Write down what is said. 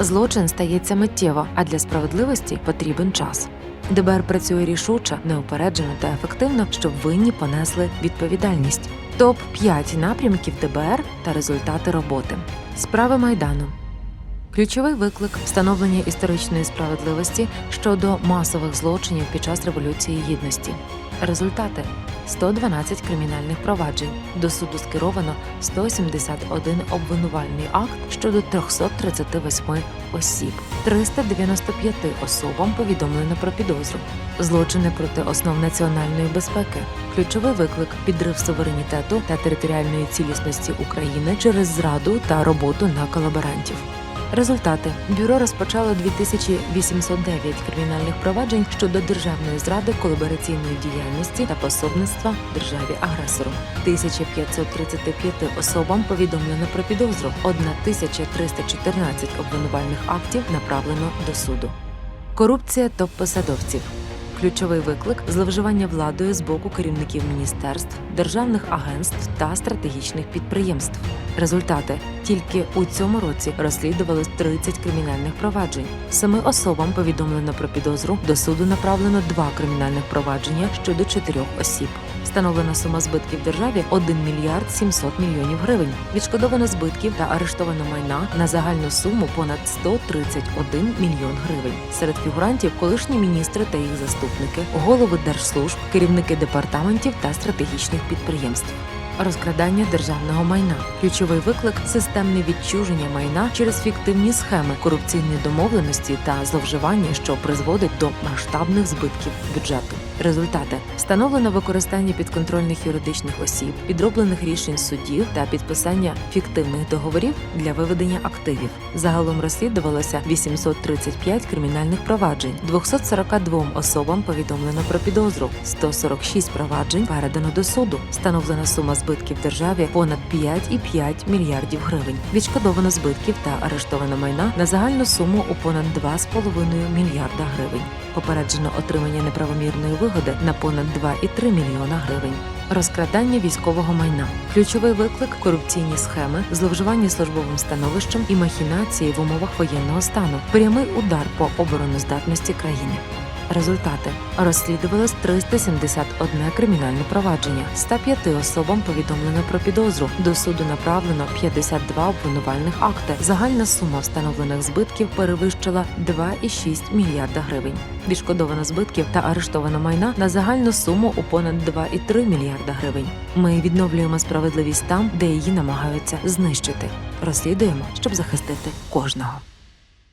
Злочин стається миттєво, а для справедливості потрібен час. ДБР працює рішуче, неупереджено та ефективно, щоб винні понесли відповідальність. Топ 5 напрямків ДБР та результати роботи. Справи майдану. Ключовий виклик встановлення історичної справедливості щодо масових злочинів під час революції гідності. Результати 112 кримінальних проваджень. До суду скеровано 171 обвинувальний акт щодо 338 осіб. 395 особам повідомлено про підозру. Злочини проти основ національної безпеки. Ключовий виклик підрив суверенітету та територіальної цілісності України через зраду та роботу на колаборантів. Результати бюро розпочало 2809 кримінальних проваджень щодо державної зради, колабораційної діяльності та пособництва державі агресору. 1535 особам повідомлено про підозру. 1314 обвинувальних актів направлено до суду. Корупція топ-посадовців. Ключовий виклик зловживання владою з боку керівників міністерств, державних агентств та стратегічних підприємств. Результати тільки у цьому році розслідувалось 30 кримінальних проваджень. Семи особам повідомлено про підозру. До суду направлено два кримінальних провадження щодо чотирьох осіб. Встановлена сума збитків державі 1 мільярд 700 мільйонів гривень. Відшкодовано збитків та арештовано майна на загальну суму понад 131 мільйон гривень. Серед фігурантів колишні міністри та їх заступники, голови держслужб, керівники департаментів та стратегічних підприємств. Розкрадання державного майна, ключовий виклик системне відчуження майна через фіктивні схеми, корупційні домовленості та зловживання, що призводить до масштабних збитків бюджету. Результати встановлено використання підконтрольних юридичних осіб, підроблених рішень судів та підписання фіктивних договорів для виведення активів. Загалом розслідувалося 835 кримінальних проваджень, 242 особам повідомлено про підозру, 146 проваджень передано до суду. Встановлена сума збитків державі понад 5,5 мільярдів гривень. Відшкодовано збитків та арештовано майна на загальну суму у понад 2,5 мільярда гривень. Попереджено отримання неправомірної вигоди на понад 2,3 мільйона гривень. Розкрадання військового майна, ключовий виклик, корупційні схеми, зловживання службовим становищем і махінації в умовах воєнного стану, прямий удар по обороноздатності країни. Результати розслідувалось 371 кримінальне провадження. 105 особам повідомлено про підозру. До суду направлено 52 обвинувальних акти. Загальна сума встановлених збитків перевищила 2,6 мільярда гривень. Відшкодовано збитків та арештовано майна на загальну суму у понад 2,3 мільярда гривень. Ми відновлюємо справедливість там, де її намагаються знищити. Розслідуємо, щоб захистити кожного.